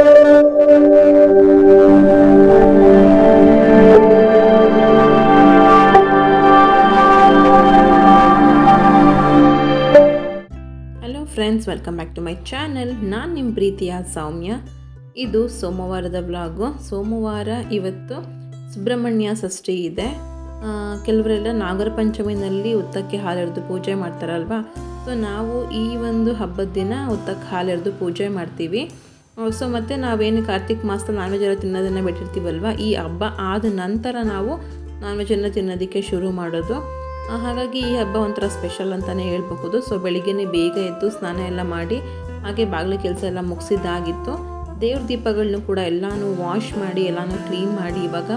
Hello friends welcome back to my channel ನಾನು ನಿಮ್ಮ ಪ್ರೀತಿಯ ಸೌಮ್ಯ. ಇದು ಸೋಮವಾರದ ಬ್ಲಾಗು ಸೋಮವಾರ ಇವತ್ತು ಸುಬ್ರಹ್ಮಣ್ಯ ಷಷ್ಠಿ ಇದೆ. ಕೆಲವರೆಲ್ಲ ನಾಗರ ಪಂಚಮಿನಲ್ಲಿ ಉತ್ತಕ್ಕೆ ಹಾಲೆರೆದು ಪೂಜೆ ಮಾಡ್ತಾರಲ್ವಾ? ಸೊ ನಾವು ಈ ಒಂದು ಹಬ್ಬದ ದಿನ ಉತ್ತಕ್ಕೆ ಹಾಲೆರೆದು ಪೂಜೆ ಮಾಡ್ತೀವಿ. ಸೊ ಮತ್ತು ನಾವೇನು ಕಾರ್ತಿಕ್ ಮಾಸದ ನಾನ್ ವೆಜ್ ಎಲ್ಲ ತಿನ್ನೋದನ್ನು ಬಿಟ್ಟಿರ್ತೀವಲ್ವ? ಈ ಹಬ್ಬ ಆದ ನಂತರ ನಾವು ನಾನ್ ವೆಜ್ಜನ್ನು ತಿನ್ನೋದಕ್ಕೆ ಶುರು ಮಾಡೋದು. ಹಾಗಾಗಿ ಈ ಹಬ್ಬ ಒಂಥರ ಸ್ಪೆಷಲ್ ಅಂತಲೇ ಹೇಳ್ಬಹುದು. ಸೊ ಬೆಳಿಗ್ಗೆ ಬೇಗ ಎದ್ದು ಸ್ನಾನ ಎಲ್ಲ ಮಾಡಿ, ಹಾಗೆ ಬಾಗಿಲು ಕೆಲಸ ಎಲ್ಲ ಮುಗಿಸಿದ್ದಾಗಿತ್ತು. ದೇವ್ರ ದೀಪಗಳನ್ನೂ ಕೂಡ ಎಲ್ಲನೂ ವಾಶ್ ಮಾಡಿ, ಎಲ್ಲನೂ ಕ್ಲೀನ್ ಮಾಡಿ ಇವಾಗ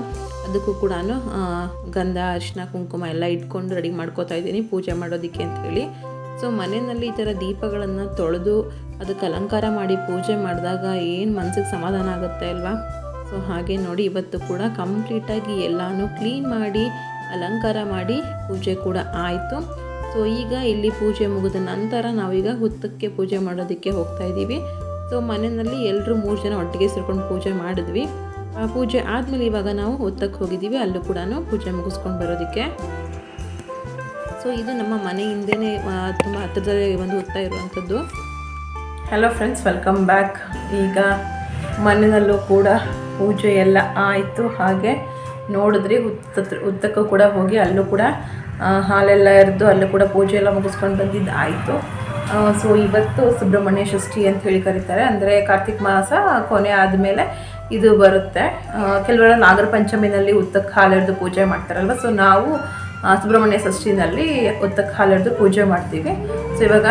ಅದಕ್ಕೂ ಕೂಡ ಗಂಧ ಅರಿಶಿನ ಕುಂಕುಮ ಎಲ್ಲ ಇಟ್ಕೊಂಡು ರೆಡಿ ಮಾಡ್ಕೋತಾ ಇದ್ದೀನಿ ಪೂಜೆ ಮಾಡೋದಕ್ಕೆ ಅಂತ ಹೇಳಿ ಸೊ ಮನೆಯಲ್ಲಿ ಈ ಥರ ದೀಪಗಳನ್ನು ತೊಳೆದು ಅದಕ್ಕೆ ಅಲಂಕಾರ ಮಾಡಿ ಪೂಜೆ ಮಾಡಿದಾಗ ಏನು ಮನಸ್ಸಿಗೆ ಸಮಾಧಾನ ಆಗುತ್ತೆ ಅಲ್ವಾ? ಸೊ ಹಾಗೆ ನೋಡಿ, ಇವತ್ತು ಕೂಡ ಕಂಪ್ಲೀಟಾಗಿ ಎಲ್ಲನೂ ಕ್ಲೀನ್ ಮಾಡಿ, ಅಲಂಕಾರ ಮಾಡಿ ಪೂಜೆ ಕೂಡ ಆಯಿತು. ಸೊ ಈಗ ಇಲ್ಲಿ ಪೂಜೆ ಮುಗಿದ ನಂತರ ನಾವೀಗ ಹುತ್ತಕ್ಕೆ ಪೂಜೆ ಮಾಡೋದಕ್ಕೆ ಹೋಗ್ತಾ ಇದ್ದೀವಿ. ಸೊ ಮನೆಯಲ್ಲಿ ಎಲ್ಲರೂ ಮೂರು ಜನ ಒಟ್ಟಿಗೆ ಸೇರ್ಕೊಂಡು ಪೂಜೆ ಮಾಡಿದ್ವಿ. ಆ ಪೂಜೆ ಆದಮೇಲೆ ಇವಾಗ ನಾವು ಹುತ್ತಕ್ಕೆ ಹೋಗಿದ್ದೀವಿ, ಅಲ್ಲೂ ಕೂಡ ಪೂಜೆ ಮುಗಿಸ್ಕೊಂಡು ಬರೋದಕ್ಕೆ. ಸೊ ಇದು ನಮ್ಮ ಮನೆ ತುಂಬ ಹತ್ತಿರದಲ್ಲಿ ಒಂದು ಹುತ್ತ ಇರುವಂಥದ್ದು. ಹಲೋ ಫ್ರೆಂಡ್ಸ್ ವೆಲ್ಕಮ್ ಬ್ಯಾಕ್ ಈಗ ಮನೆಯಲ್ಲೂ ಕೂಡ ಪೂಜೆ ಎಲ್ಲ ಆಯಿತು. ಹಾಗೆ ನೋಡಿದ್ರಿ, ಉತ್ತ ಉತ್ತಕ್ಕೂ ಕೂಡ ಹೋಗಿ ಅಲ್ಲೂ ಕೂಡ ಹಾಲೆಲ್ಲ ಎರೆದು ಅಲ್ಲೂ ಕೂಡ ಪೂಜೆ ಎಲ್ಲ ಮುಗಿಸ್ಕೊಂಡು ಬಂದಿದ್ದು ಆಯಿತು. ಸೊ ಇವತ್ತು ಸುಬ್ರಹ್ಮಣ್ಯ ಷಷ್ಠಿ ಅಂತ ಹೇಳಿ ಕರೀತಾರೆ. ಅಂದರೆ ಕಾರ್ತಿಕ್ ಮಾಸ ಕೊನೆ ಆದಮೇಲೆ ಇದು ಬರುತ್ತೆ. ಕೆಲವೆಲ್ಲ ನಾಗರ ಪಂಚಮಿನಲ್ಲಿ ಉತ್ತಕ್ಕೆ ಹಾಲೆರೆದು ಪೂಜೆ ಮಾಡ್ತಾರಲ್ವ? ಸೊ ನಾವು ಸುಬ್ರಹ್ಮಣ್ಯ ಷಷ್ಠಿನಲ್ಲಿ ಉತ್ತಕ್ಕೆ ಹಾಲೆಡ್ದು ಪೂಜೆ ಮಾಡ್ತೀವಿ. ಸೊ ಇವಾಗ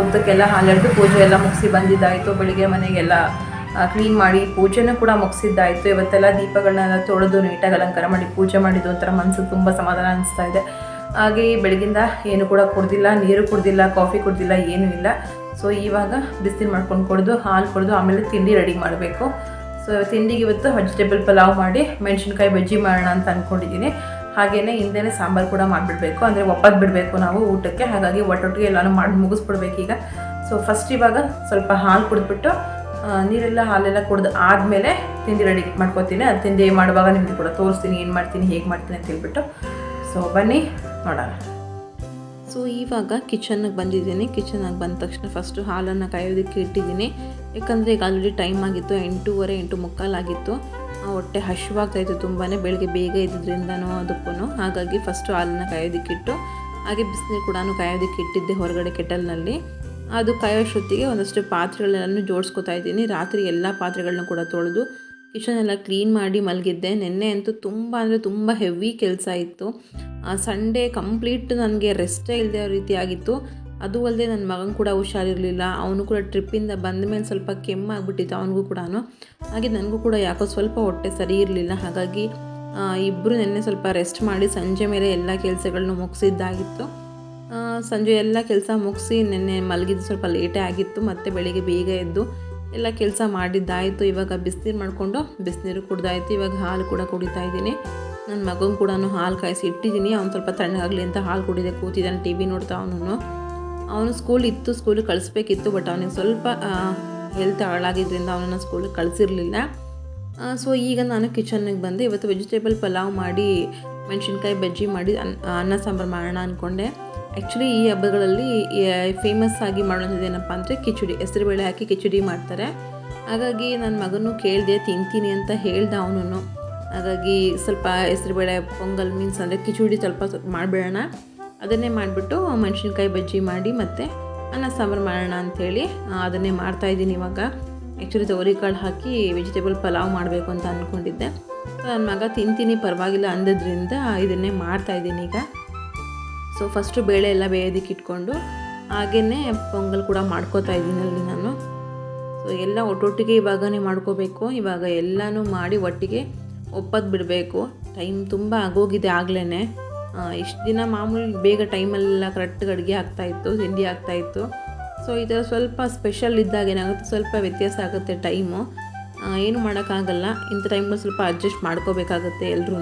ಒತ್ತಕ್ಕೆಲ್ಲ ಹಾಲೆರೆದು ಪೂಜೆ ಎಲ್ಲ ಮುಗಿಸಿ ಬಂದಿದ್ದಾಯಿತು. ಬೆಳಿಗ್ಗೆ ಮನೆಗೆಲ್ಲ ಕ್ಲೀನ್ ಮಾಡಿ ಪೂಜೆನೂ ಕೂಡ ಮುಗಿಸಿದ್ದಾಯಿತು. ಇವತ್ತೆಲ್ಲ ದೀಪಗಳನ್ನೆಲ್ಲ ತೊಳೆದು ನೀಟಾಗಿ ಅಲಂಕಾರ ಮಾಡಿ ಪೂಜೆ ಮಾಡಿದ್ದು ಒಂಥರ ಮನಸ್ಸಿಗೆ ತುಂಬ ಸಮಾಧಾನ ಅನಿಸ್ತಾ ಇದೆ. ಹಾಗೆ ಬೆಳಗಿಂದ ಏನು ಕೂಡ ಕುಡ್ದಿಲ್ಲ, ನೀರು ಕುಡ್ದಿಲ್ಲ ಕಾಫಿ ಕುಡ್ದಿಲ್ಲ, ಏನೂ ಇಲ್ಲ. ಸೊ ಇವಾಗ ಬಿಸಿಲು ಮಾಡ್ಕೊಂಡು ಕುಡಿದು ಹಾಲು ಕುಡಿದು ಆಮೇಲೆ ತಿಂಡಿ ರೆಡಿ ಮಾಡಬೇಕು. ಸೊ ತಿಂಡಿಗೆ ಇವತ್ತು ವೆಜಿಟೇಬಲ್ ಪಲಾವ್ ಮಾಡಿ, ಮೆಣಸಿನ್ಕಾಯಿ ಬಜ್ಜಿ ಮಾಡೋಣ ಅಂತ ಅಂದ್ಕೊಂಡಿದ್ದೀನಿ ಹಾಗೆಯೇ ಹಿಂದೆನೇ ಸಾಂಬಾರು ಕೂಡ ಮಾಡಿಬಿಡ್ಬೇಕು, ಅಂದರೆ ಒಪ್ಪತ್ತು ಬಿಡಬೇಕು ನಾವು ಊಟಕ್ಕೆ. ಹಾಗಾಗಿ ಒಟ್ಟೊಟ್ಟಿಗೆ ಎಲ್ಲನೂ ಮಾಡಿ ಮುಗಿಸ್ಬಿಡ್ಬೇಕೀಗ ಸೊ ಫಸ್ಟ್ ಇವಾಗ ಸ್ವಲ್ಪ ಹಾಲು ಕುಡಿದ್ಬಿಟ್ಟು ನೀರೆಲ್ಲ ಹಾಲೆಲ್ಲ ಕುಡ್ದು ಆದಮೇಲೆ ತಿಂಡಿ ರೆಡಿ ಮಾಡ್ಕೊತೀನಿ. ಅದು ತಿಂಡಿ ಮಾಡುವಾಗ ನಿಮಗೆ ಕೂಡ ತೋರಿಸ್ತೀನಿ, ಏನು ಮಾಡ್ತೀನಿ, ಹೇಗೆ ಮಾಡ್ತೀನಿ ಅಂತ ಹೇಳ್ಬಿಟ್ಟು. ಸೊ ಬನ್ನಿ, ನೋಡೋಣ. ಸೊ ಇವಾಗ ಕಿಚನ್ಗೆ ಬಂದಿದ್ದೀನಿ. ಕಿಚನ್ಗೆ ಬಂದ ತಕ್ಷಣ ಫಸ್ಟು ಹಾಲನ್ನು ಕಾಯೋದಕ್ಕೆ ಇಟ್ಟಿದ್ದೀನಿ. ಯಾಕಂದರೆ ಈಗ ಆಲ್ರೆಡಿ ಟೈಮ್ ಆಗಿತ್ತು, ಎಂಟೂವರೆ ಎಂಟು ಮುಕ್ಕಾಲಾಗಿತ್ತು ಹೊಟ್ಟೆ ಹಶ್ವಾಗ್ತಾಯಿತ್ತು ತುಂಬಾ ಬೆಳಗ್ಗೆ ಬೇಗ ಇದ್ದಿದ್ರಿಂದನೂ ಅದಕ್ಕೂ ಹಾಗಾಗಿ ಫಸ್ಟು ಹಾಲನ್ನು ಕಾಯೋದಕ್ಕಿಟ್ಟು, ಹಾಗೆ ಬಿಸಿನೀರು ಕೂಡ ಕಾಯೋದಿಕ್ಕೆ ಇಟ್ಟಿದ್ದೆ ಹೊರಗಡೆ ಕೆಟಲ್ನಲ್ಲಿ. ಅದು ಕಾಯೋಷ್ಟೊತ್ತಿಗೆ ಒಂದಷ್ಟು ಪಾತ್ರೆಗಳನ್ನೆಲ್ಲನೂ ಜೋಡಿಸ್ಕೊತಾ ಇದ್ದೀನಿ. ರಾತ್ರಿ ಎಲ್ಲ ಪಾತ್ರೆಗಳನ್ನ ಕೂಡ ತೊಳೆದು ಕಿಚನೆಲ್ಲ ಕ್ಲೀನ್ ಮಾಡಿ ಮಲಗಿದ್ದೆ. ನಿನ್ನೆ ಅಂತೂ ತುಂಬ ಅಂದರೆ ತುಂಬ ಹೆವಿ ಕೆಲಸ ಇತ್ತು. ಸಂಡೇ ಕಂಪ್ಲೀಟ್ ನನಗೆ ರೆಸ್ಟೇ ಇಲ್ಲದೆ ರೀತಿ ಆಗಿತ್ತು ಅದು ಅಲ್ಲದೆ ನನ್ನ ಮಗನ ಕೂಡ ಹುಷಾರಿರಲಿಲ್ಲ. ಅವನು ಕೂಡ ಟ್ರಿಪ್ಪಿಂದ ಬಂದ ಮೇಲೆ ಸ್ವಲ್ಪ ಕೆಮ್ಮಾಗ್ಬಿಟ್ಟಿತ್ತು ಅವನಿಗೂ ಕೂಡ ಹಾಗೆ ನನಗೂ ಕೂಡ ಯಾಕೋ ಸ್ವಲ್ಪ ಹೊಟ್ಟೆ ಸರಿ ಇರಲಿಲ್ಲ. ಹಾಗಾಗಿ ಇಬ್ಬರು ನಿನ್ನೆ ಸ್ವಲ್ಪ ರೆಸ್ಟ್ ಮಾಡಿ ಸಂಜೆ ಮೇಲೆ ಎಲ್ಲ ಕೆಲಸಗಳನ್ನು ಮುಗಿಸಿದ್ದಾಗಿತ್ತು. ಸಂಜೆ ಎಲ್ಲ ಕೆಲಸ ಮುಗಿಸಿ ನಿನ್ನೆ ಮಲಗಿದ್ದು ಸ್ವಲ್ಪ ಲೇಟೇ ಆಗಿತ್ತು. ಮತ್ತು ಬೆಳಿಗ್ಗೆ ಬೇಗ ಎದ್ದು ಎಲ್ಲ ಕೆಲಸ ಮಾಡಿದ್ದಾಯಿತು. ಇವಾಗ ಬಿಸಿನೀರು ಮಾಡಿಕೊಂಡು ಬಿಸಿನೀರು ಕುಡ್ದಾಯಿತು. ಇವಾಗ ಹಾಲು ಕೂಡ ಕುಡಿತಾ ಇದ್ದೀನಿ. ನನ್ನ ಮಗನ ಕೂಡ ಹಾಲು ಕಾಯಿಸಿ ಇಟ್ಟಿದ್ದೀನಿ. ಅವ್ನು ಸ್ವಲ್ಪ ತಣ್ಣಗಾಗಲಿ ಅಂತ ಹಾಲು ಕುಡಿದೆ. ಕೂತಿದ್ದಾನೆ ಟಿ ವಿ ನೋಡ್ತಾ ಅವನು ಅವನು ಸ್ಕೂಲ್ ಇತ್ತು ಸ್ಕೂಲಿಗೆ ಕಳಿಸ್ಬೇಕಿತ್ತು ಬಟ್ ಅವನಿಗೆ ಸ್ವಲ್ಪ ಹೆಲ್ತ್ ಹಾಳಾಗಿದ್ದರಿಂದ ಅವನನ್ನು ಸ್ಕೂಲಿಗೆ ಕಳಿಸಿರಲಿಲ್ಲ. ಸೊ ಈಗ ನಾನು ಕಿಚನ್ನಿಗೆ ಬಂದೆ. ಇವತ್ತು ವೆಜಿಟೇಬಲ್ ಪಲಾವ್ ಮಾಡಿ, ಮೆಣಸಿನ್ಕಾಯಿ ಬಜ್ಜಿ ಮಾಡಿ, ಅನ್, ಅನ್ನ ಸಾಂಬಾರು ಮಾಡೋಣ ಅಂದ್ಕೊಂಡೆ ಆ್ಯಕ್ಚುಲಿ ಈ ಹಬ್ಬಗಳಲ್ಲಿ ಫೇಮಸ್ ಆಗಿ ಮಾಡೋದು ಏನಪ್ಪ ಅಂದರೆ ಕಿಚಡಿ. ಹೆಸರುಬೇಳೆ ಹಾಕಿ ಕಿಚಡಿ ಮಾಡ್ತಾರೆ. ಹಾಗಾಗಿ ನನ್ನ ಮಗನೂ ಕೇಳಿದೆ, ತಿಂತೀನಿ ಅಂತ ಹೇಳ್ದೆ ಅವನು ಹಾಗಾಗಿ ಸ್ವಲ್ಪ ಹೆಸರುಬೇಳೆ, ಪೊಂಗಲ್ ಮೀನ್ಸ್ ಅಂದರೆ ಕಿಚಡಿ ಸ್ವಲ್ಪ ಮಾಡಿಬಿಡೋಣ. ಅದನ್ನೇ ಮಾಡಿಬಿಟ್ಟು ಮೆಣಸಿನ್ಕಾಯಿ ಬಜ್ಜಿ ಮಾಡಿ ಮತ್ತು ಅನ್ನ ಸಾಂಬಾರು ಮಾಡೋಣ ಅಂಥೇಳಿ ಅದನ್ನೇ ಮಾಡ್ತಾಯಿದ್ದೀನಿ ಇವಾಗ. ಆ್ಯಕ್ಚುಲಿ ತೊಗರಿಕಾಳು ಹಾಕಿ ವೆಜಿಟೇಬಲ್ ಪಲಾವ್ ಮಾಡಬೇಕು ಅಂತ ಅಂದ್ಕೊಂಡಿದ್ದೆ ಸೊ ನನ್ನ ಮಗ ತಿಂತೀನಿ, ಪರವಾಗಿಲ್ಲ ಅಂದದ್ರಿಂದ ಇದನ್ನೇ ಮಾಡ್ತಾಯಿದ್ದೀನಿ ಈಗ. ಸೊ ಫಸ್ಟು ಬೇಳೆ ಎಲ್ಲ ಬೇಯೋದಕ್ಕೆ ಇಟ್ಕೊಂಡು ಹಾಗೆಯೇ ಪೊಂಗಲ್ ಕೂಡ ಮಾಡ್ಕೋತಾ ಇದ್ದೀನಿ ಅಲ್ಲಿ ನಾನು. ಸೊ ಎಲ್ಲ ಒಟ್ಟೊಟ್ಟಿಗೆ ಇವಾಗನೇ ಮಾಡ್ಕೋಬೇಕು. ಇವಾಗ ಎಲ್ಲನೂ ಮಾಡಿ ಒಟ್ಟಿಗೆ ಒಪ್ಪದು ಬಿಡಬೇಕು. ಟೈಮ್ ತುಂಬ ಆಗೋಗಿದೆ ಆಗಲೇ ಇಷ್ಟು ದಿನ ಮಾಮೂಲಿ ಬೇಗ ಟೈಮಲ್ಲೆಲ್ಲ ಕರೆಕ್ಟ್ಗೆ ಅಡುಗೆ ಆಗ್ತಾಯಿತ್ತು ತಿಂಡಿ ಆಗ್ತಾಯಿತ್ತು ಸೊ ಈ ಥರ ಸ್ವಲ್ಪ ಸ್ಪೆಷಲ್ ಇದ್ದಾಗ ಏನಾಗುತ್ತೆ, ಸ್ವಲ್ಪ ವ್ಯತ್ಯಾಸ ಆಗುತ್ತೆ ಟೈಮು ಏನು ಮಾಡೋಕ್ಕಾಗಲ್ಲ, ಇಂಥ ಟೈಮಲ್ಲಿ ಸ್ವಲ್ಪ ಅಡ್ಜಸ್ಟ್ ಮಾಡ್ಕೋಬೇಕಾಗುತ್ತೆ ಎಲ್ರೂ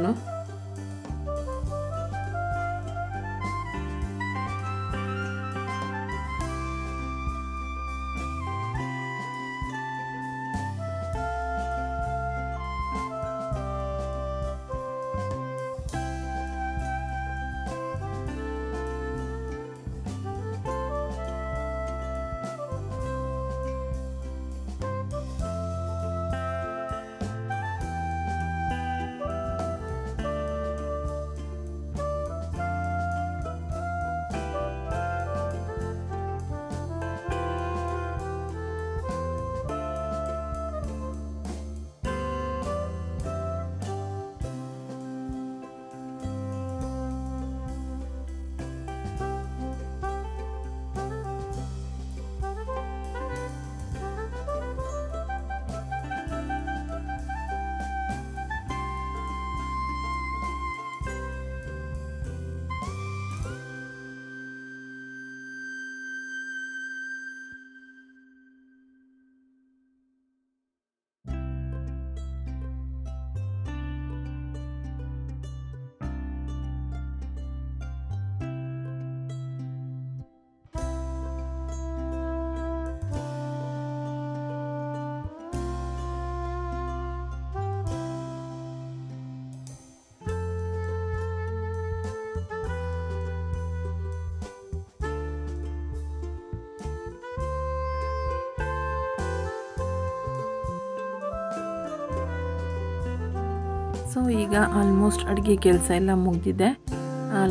ಸೊ, ಈಗ ಆಲ್ಮೋಸ್ಟ್ ಅಡುಗೆ ಕೆಲಸ ಎಲ್ಲ ಮುಗಿದಿದೆ.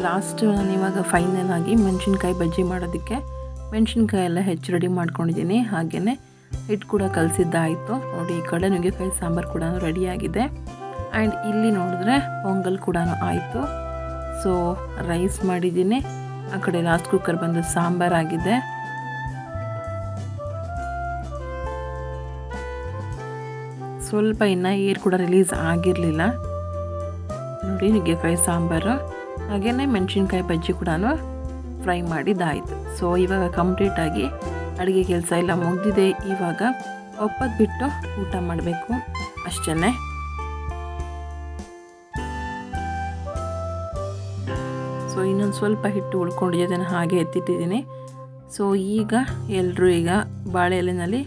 ಲಾಸ್ಟ್ ನಾನು ಇವಾಗ ಫೈನಲ್ ಆಗಿ ಮೆಣಸಿನ್ಕಾಯಿ ಬಜ್ಜಿ ಮಾಡೋದಕ್ಕೆ ಮೆಣಸಿನ್ಕಾಯಿ ಎಲ್ಲ ಹೆಚ್ಚು ರೆಡಿ ಮಾಡ್ಕೊಂಡಿದ್ದೀನಿ. ಹಾಗೆಯೇ ಹಿಟ್ಟು ಕೂಡ ಕಲಸಿದ್ದಾಯಿತು. ನೋಡಿ, ಈ ಕಡೆ ನುಗ್ಗೆಕಾಯಿ ಸಾಂಬಾರು ಕೂಡ ರೆಡಿಯಾಗಿದೆ ಆ್ಯಂಡ್ ಇಲ್ಲಿ ನೋಡಿದ್ರೆ ಪೊಂಗಲ್ ಕೂಡ ಆಯಿತು. ಸೊ ರೈಸ್ ಮಾಡಿದ್ದೀನಿ. ಆ ಕಡೆ ಲಾಸ್ಟ್ ಕುಕ್ಕರ್ ಬಂದು ಸಾಂಬಾರಾಗಿದೆ ಸ್ವಲ್ಪ ಇನ್ನು ಏರ್ ಕೂಡ ರಿಲೀಸ್ ಆಗಿರಲಿಲ್ಲ. ನೋಡಿ ನುಗ್ಗೆಕಾಯಿ, ಸಾಂಬಾರು ಹಾಗೆಯೇ ಮೆಣಸಿನ್ಕಾಯಿ, ಬಜ್ಜಿ ಕೂಡ ಫ್ರೈ ಮಾಡಿದ್ದಾಯಿತು. ಸೊ ಇವಾಗ ಕಂಪ್ಲೀಟಾಗಿ ಅಡುಗೆ ಕೆಲಸ ಎಲ್ಲ ಮುಗಿದಿದೆ. ಇವಾಗ ಒಪ್ಪತ್ತು ಬಿಟ್ಟು ಊಟ ಮಾಡಬೇಕು ಅಷ್ಟೇ ಸೊ ಇನ್ನೊಂದು ಸ್ವಲ್ಪ ಹಿಟ್ಟು ಉಳ್ಕೊಂಡಿದ್ದೇನೆ ಅದನ್ನು ಹಾಗೆ ಎತ್ತಿಟ್ಟಿದ್ದೀನಿ. ಸೊ ಈಗ ಎಲ್ಲರೂ ಈಗ ಬಾಳೆ ಎಲೆನಲ್ಲಿ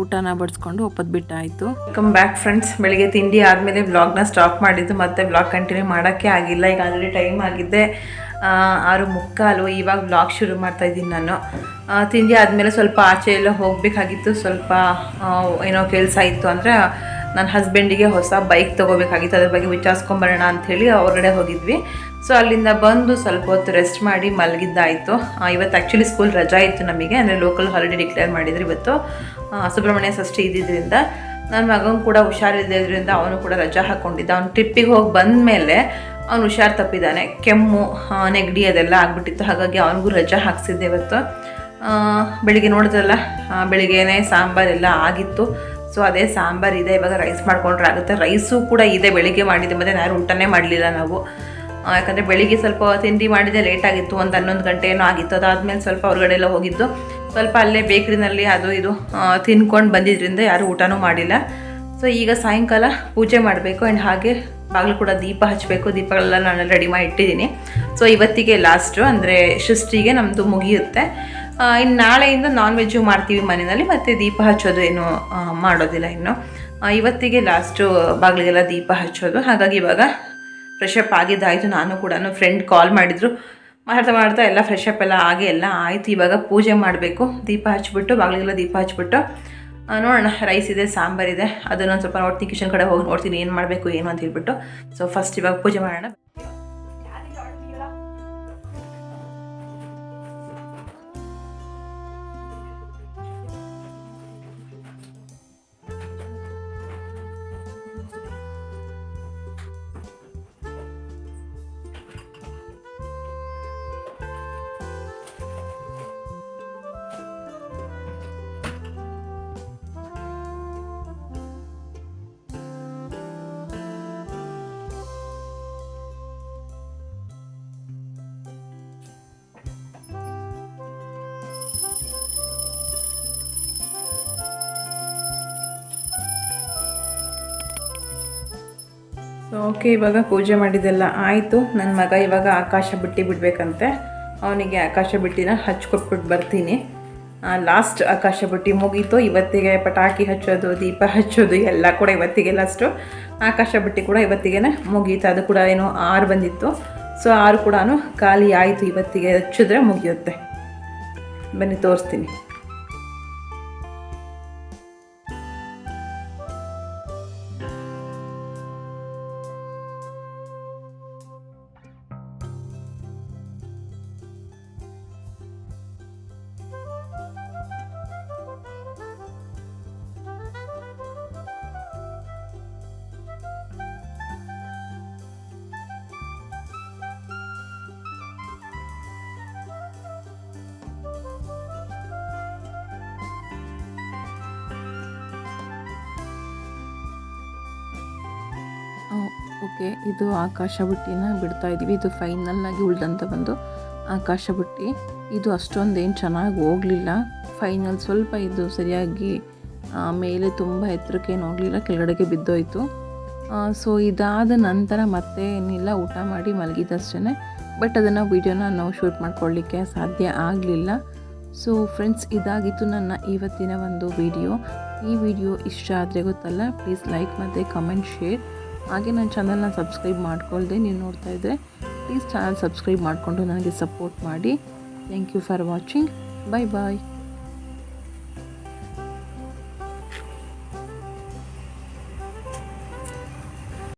ಊಟನ ಬಡಿಸ್ಕೊಂಡು ಒಪ್ಪದ್ ಬಿಟ್ಟಾಯಿತು. ಕಮ್ ಬ್ಯಾಕ್ ಫ್ರೆಂಡ್ಸ್ ಬೆಳಿಗ್ಗೆ ತಿಂಡಿ ಆದಮೇಲೆ ನ ಸ್ಟಾಪ್ ಮಾಡಿದ್ದು, ಮತ್ತೆ ವ್ಲಾಗ್ ಕಂಟಿನ್ಯೂ ಮಾಡೋಕ್ಕೆ ಆಗಿಲ್ಲ. ಈಗ ಆಲ್ರೆಡಿ ಟೈಮ್ ಆಗಿದೆ. ಆರು ಮುಕ್ಕಾಲು. ಇವಾಗ ಬ್ಲಾಗ್ ಶುರು ಮಾಡ್ತಾ ಇದ್ದೀನಿ ನಾನು. ತಿಂಡಿ ಆದಮೇಲೆ ಸ್ವಲ್ಪ ಆಚೆ ಎಲ್ಲ ಹೋಗಬೇಕಾಗಿತ್ತು. ಸ್ವಲ್ಪ ಏನೋ ಕೆಲಸ ಇತ್ತು ಅಂದರೆ ನನ್ನ ಹಸ್ಬೆಂಡಿಗೆ ಹೊಸ ಬೈಕ್ ತೊಗೋಬೇಕಾಗಿತ್ತು. ಅದ್ರ ಬಗ್ಗೆ ವಿಚಾರಿಸ್ಕೊಂಬರೋಣ ಅಂಥೇಳಿ ಹೊರಗಡೆ ಹೋಗಿದ್ವಿ. ಸೊ ಅಲ್ಲಿಂದ ಬಂದು ಸ್ವಲ್ಪ ಹೊತ್ತು ರೆಸ್ಟ್ ಮಾಡಿ ಮಲಗಿದ್ದಾಯಿತು. ಇವತ್ತು ಆ್ಯಕ್ಚುಲಿ ಸ್ಕೂಲ್ ರಜಾ ಇತ್ತು ನಮಗೆ. ಅಂದರೆ ಲೋಕಲ್ ಹಾಲಿಡೇ ಡಿಕ್ಲೇರ್ ಮಾಡಿದ್ರು ಇವತ್ತು. ಸುಬ್ರಹ್ಮಣ್ಯ ಷಷ್ಠಿ ಇದ್ದಿದ್ದರಿಂದ ನನ್ನ ಮಗನ ಕೂಡ ಹುಷಾರಿದ್ದರಿಂದ ಅವನು ಕೂಡ ರಜಾ ಹಾಕ್ಕೊಂಡಿದ್ದ ಅವ್ನು ಟ್ರಿಪ್ಪಿಗೆ ಹೋಗಿ ಬಂದ ಮೇಲೆ ಅವನು ಹುಷಾರು ತಪ್ಪಿದ್ದಾನೆ ಕೆಮ್ಮು ನೆಗಡಿ ಅದೆಲ್ಲ ಆಗಿಬಿಟ್ಟಿತ್ತು. ಹಾಗಾಗಿ ಅವನಿಗೂ ರಜಾ ಹಾಕ್ಸಿದ್ದೆ ಇವತ್ತು. ಬೆಳಿಗ್ಗೆ ನೋಡಿದ್ರಲ್ಲ ಬೆಳಿಗ್ಗೆನೇ ಸಾಂಬಾರೆಲ್ಲ ಆಗಿತ್ತು. ಸೊ ಅದೇ ಸಾಂಬಾರು ಇದೆ. ಇವಾಗ ರೈಸ್ ಮಾಡ್ಕೊಂಡ್ರೆ ಆಗುತ್ತೆ. ರೈಸು ಕೂಡ ಇದೆ. ಬೆಳಿಗ್ಗೆ ಮಾಡಿದ್ದೆ ಮತ್ತು ಯಾರು ಊಟನೇ ಮಾಡಲಿಲ್ಲ ನಾವು. ಯಾಕಂದರೆ ಬೆಳಿಗ್ಗೆ ಸ್ವಲ್ಪ ತಿಂಡಿ ಮಾಡಿದೆ ಲೇಟ್ ಆಗಿತ್ತು, ಒಂದು ಹನ್ನೊಂದು ಗಂಟೆ ಏನೋ ಆಗಿತ್ತು. ಅದಾದಮೇಲೆ ಸ್ವಲ್ಪ ಹೊರಗಡೆ ಎಲ್ಲ ಹೋಗಿದ್ದು. ಸ್ವಲ್ಪ ಅಲ್ಲೇ ಬೇಕ್ರಿನಲ್ಲಿ ಅದು ಇದು ತಿನ್ಕೊಂಡು ಬಂದಿದ್ದರಿಂದ ಯಾರೂ ಊಟನೂ ಮಾಡಿಲ್ಲ. ಸೊ ಈಗ ಸಾಯಂಕಾಲ ಪೂಜೆ ಮಾಡಬೇಕು. ಆ್ಯಂಡ್ ಹಾಗೆ ಬಾಗಿಲು ಕೂಡ ದೀಪ ಹಚ್ಚಬೇಕು ದೀಪಗಳೆಲ್ಲ ನಾನು ರೆಡಿ ಮಾಡಿ ಇಟ್ಟಿದ್ದೀನಿ. ಸೊ ಇವತ್ತಿಗೆ ಲಾಸ್ಟು ಅಂದರೆ ಷಷ್ಠಿಗೆ ನಮ್ಮದು ಮುಗಿಯುತ್ತೆ. ಇನ್ನು ನಾಳೆಯಿಂದ ನಾನ್ ವೆಜ್ಜು ಮಾಡ್ತೀವಿ ಮನೆಯಲ್ಲಿ, ಮತ್ತು ದೀಪ ಹಚ್ಚೋದು ಏನು ಮಾಡೋದಿಲ್ಲ ಇನ್ನು. ಇವತ್ತಿಗೆ ಲಾಸ್ಟು ಬಾಗಿಲಿಗೆಲ್ಲ ದೀಪ ಹಚ್ಚೋದು. ಹಾಗಾಗಿ ಇವಾಗ ಫ್ರೆಶ್ ಅಪ್ ಆಗಿದ್ದಾಯಿತು. ನಾನು ಕೂಡ ಫ್ರೆಂಡ್ ಕಾಲ್ ಮಾಡಿದರು. ಮಾಡ್ತಾ ಮಾಡ್ತಾ ಎಲ್ಲ ಫ್ರೆಶ್ ಅಪ್ ಎಲ್ಲ ಆಗಿ ಎಲ್ಲ ಆಯಿತು. ಇವಾಗ ಪೂಜೆ ಮಾಡಬೇಕು. ದೀಪ ಹಚ್ಬಿಟ್ಟು, ಬಾಗಿಲಿಗೆಲ್ಲ ದೀಪ ಹಚ್ಬಿಟ್ಟು ನೋಡೋಣ. ರೈಸ್ ಇದೆ ಸಾಂಬಾರಿದೆ ಅದನ್ನು ಸ್ವಲ್ಪ ನೋಡ್ತೀನಿ ಕಿಚನ್ ಕಡೆ ಹೋಗಿ ನೋಡ್ತೀನಿ, ಏನು ಮಾಡಬೇಕು, ಏನು ಅಂತ ಹೇಳ್ಬಿಟ್ಟು. ಸೊ ಫಸ್ಟ್ ಇವಾಗ ಪೂಜೆ ಮಾಡೋಣ. ಸೊ ಓಕೆ ಇವಾಗ ಪೂಜೆ ಮಾಡಿದ್ದೆಲ್ಲ ಆಯಿತು. ನನ್ನ ಮಗ ಇವಾಗ ಆಕಾಶ ಬಿಟ್ಟು ಬಿಡಬೇಕಂತೆ. ಅವನಿಗೆ ಆಕಾಶ ಬಿಟ್ಟಿನ ಹಚ್ಕೊಟ್ಬಿಟ್ಟು ಬರ್ತೀನಿ. ಲಾಸ್ಟ್ ಆಕಾಶ ಬುಟ್ಟಿ ಮುಗೀತು. ಇವತ್ತಿಗೆ ಪಟಾಕಿ ಹಚ್ಚೋದು, ದೀಪ ಹಚ್ಚೋದು, ಎಲ್ಲ ಕೂಡ ಇವತ್ತಿಗೆ ಲಾಸ್ಟು ಆಕಾಶ ಬುಟ್ಟಿ ಕೂಡ ಇವತ್ತಿಗೆ ಮುಗೀತು. ಅದು ಕೂಡ ಏನು ಆರು ಬಂದಿತ್ತು. ಸೊ ಆರು ಕೂಡ ಖಾಲಿ ಆಯಿತು. ಇವತ್ತಿಗೆ ಹಚ್ಚಿದ್ರೆ ಮುಗಿಯುತ್ತೆ. ಬನ್ನಿ, ತೋರಿಸ್ತೀನಿ. ಓಕೆ ಇದು ಆಕಾಶ ಬುಟ್ಟಿನ ಬಿಡ್ತಾ ಇದ್ದೀವಿ. ಇದು ಫೈನಲ್ ಆಗಿ ಉಳ್ದಂತ ಬಂದು ಆಕಾಶ ಬುಟ್ಟಿ. ಇದು ಅಷ್ಟೊಂದೇನು ಚೆನ್ನಾಗಿ ಹೋಗಲಿಲ್ಲ. ಫೈನಲ್ ಸ್ವಲ್ಪ ಇದು ಸರಿಯಾಗಿ ಮೇಲೆ ತುಂಬ ಎತ್ತರಕ್ಕೆ ಹೋಗಲಿಲ್ಲ. ಕೆಳಗಡೆಗೆ ಬಿದ್ದೋಯ್ತು. ಸೊ ಇದಾದ ನಂತರ ಮತ್ತೆ ಏನಿಲ್ಲ, ಊಟ ಮಾಡಿ ಮಲಗಿದಷ್ಟೇ ಬಟ್ ಅದನ್ನು ವೀಡಿಯೋನ ನಾವು ಶೂಟ್ ಮಾಡ್ಕೊಳ್ಳಿಕ್ಕೆ ಸಾಧ್ಯ ಆಗಲಿಲ್ಲ. ಸೊ ಫ್ರೆಂಡ್ಸ್ ಇದಾಗಿತ್ತು ನನ್ನ ಇವತ್ತಿನ ಒಂದು ವಿಡಿಯೋ. ಈ ವಿಡಿಯೋ ಇಷ್ಟ ಆದರೆ ಗೊತ್ತಲ್ಲ ಪ್ಲೀಸ್ ಲೈಕ್ ಮತ್ತು ಕಮೆಂಟ್ ಶೇರ್ ಹಾಗೆ ನನ್ನ ಚಾನಲ್ನ ಸಬ್ಸ್ಕ್ರೈಬ್ ಮಾಡ್ಕೊಳ್ಳದೆ ನೀವು ನೋಡ್ತಾ ಇದ್ದರೆ ಪ್ಲೀಸ್ ಚಾನಲ್ ಸಬ್ಸ್ಕ್ರೈಬ್ ಮಾಡಿಕೊಂಡು ನನಗೆ ಸಪೋರ್ಟ್ ಮಾಡಿ. Thank you for watching bye bye